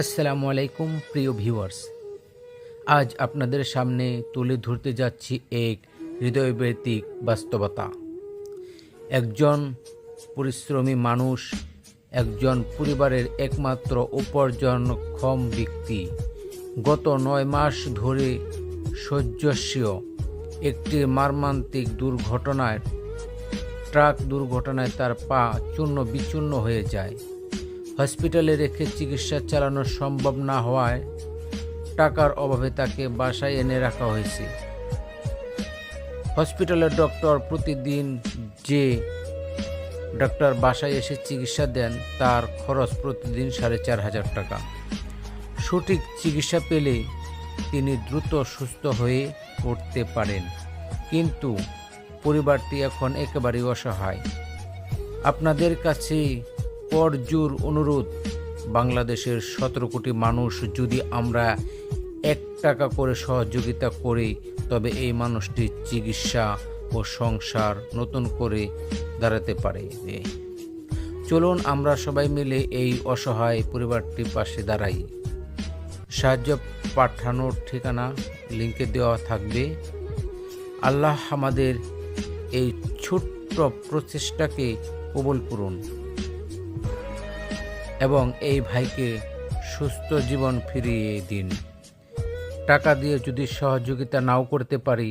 আসসালামু আলাইকুম, প্রিয় ভিউয়ার্স। আজ আপনাদের সামনে তুলে ধরতে যাচ্ছি এক হৃদয়ব্যতিক বাস্তবতা। একজন পরিশ্রমী মানুষ, একজন পরিবারের একমাত্র উপার্জনক্ষম ব্যক্তি, গত নয় মাস ধরে সহ্যস্য একটি মার্মান্তিক দুর্ঘটনায়, ট্রাক দুর্ঘটনায় তার পা চূর্ণ বিচূর্ণ হয়ে যায়। হসপিটালে রেখে চিকিৎসা চালানো সম্ভব না হওয়ায় টাকার অভাবে তাকে বাসায় এনে রাখা হয়েছে। হসপিটালের ডক্টর প্রতিদিন যে ডক্টর বাসায় এসে চিকিৎসা দেন, তার খরচ প্রতিদিন সাড়ে চার হাজার টাকা। সঠিক চিকিৎসা পেলে তিনি দ্রুত সুস্থ হয়ে উঠতে পারেন। কিন্তু পরিবারটি এখন একেবারেই অসহায়। আপনাদের কাছে পরজুর অনুরোধ। বাংলাদেশের সতেরো কোটি মানুষ যদি আমরা এক টাকা করে সহযোগিতা করি, তবে এই মানুষটির চিকিৎসা ও সংসার নতুন করে দাঁড়াতে পারে। চলুন আমরা সবাই মিলে এই অসহায় পরিবারটির পাশে দাঁড়াই। সাহায্য পাঠানোর ঠিকানা লিঙ্কে দেওয়া থাকবে। আল্লাহ আমাদের এই ছোট্ট প্রচেষ্টাকে কবুল করুন। এবং এই ভাইকে সুস্থ জীবন ফিরিয়ে দিন। টাকা দিয়ে যদি সহযোগিতা নাও করতে পারি,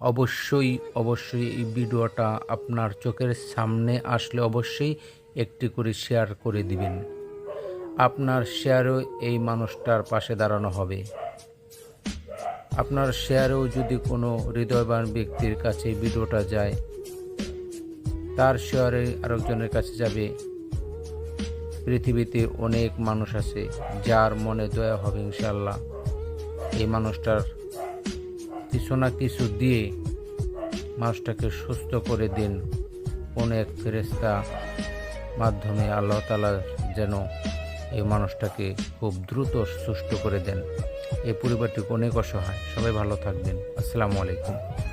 অবশ্যই অবশ্যই এই ভিডিওটা আপনার চোখের সামনে আসলে অবশ্যই একটি করে শেয়ার করে দিবেন। আপনার শেয়ারও এই মানুষটার পাশে দাঁড়ানো হবে। আপনার শেয়ারেও যদি কোনো হৃদয়বান ব্যক্তির কাছে ভিডিওটা যায়, তার শেয়ারে আরেকজনের কাছে যাবে। পৃথিবীতে অনেক মানুষ আছে যার মনে দয়া হবে ইনশাল্লাহ এই মানুষটার কিছু না কিছু দিয়ে মানুষটাকে সুস্থ করে দিন। কোনো এক ফেরেস্তা মাধ্যমে আল্লাহ তালা যেন এই মানুষটাকে খুব দ্রুত সুস্থ করে দেন। এই পরিবারটি অনেক অসহায়। সবাই ভালো থাকবেন। আসসালামু আলাইকুম।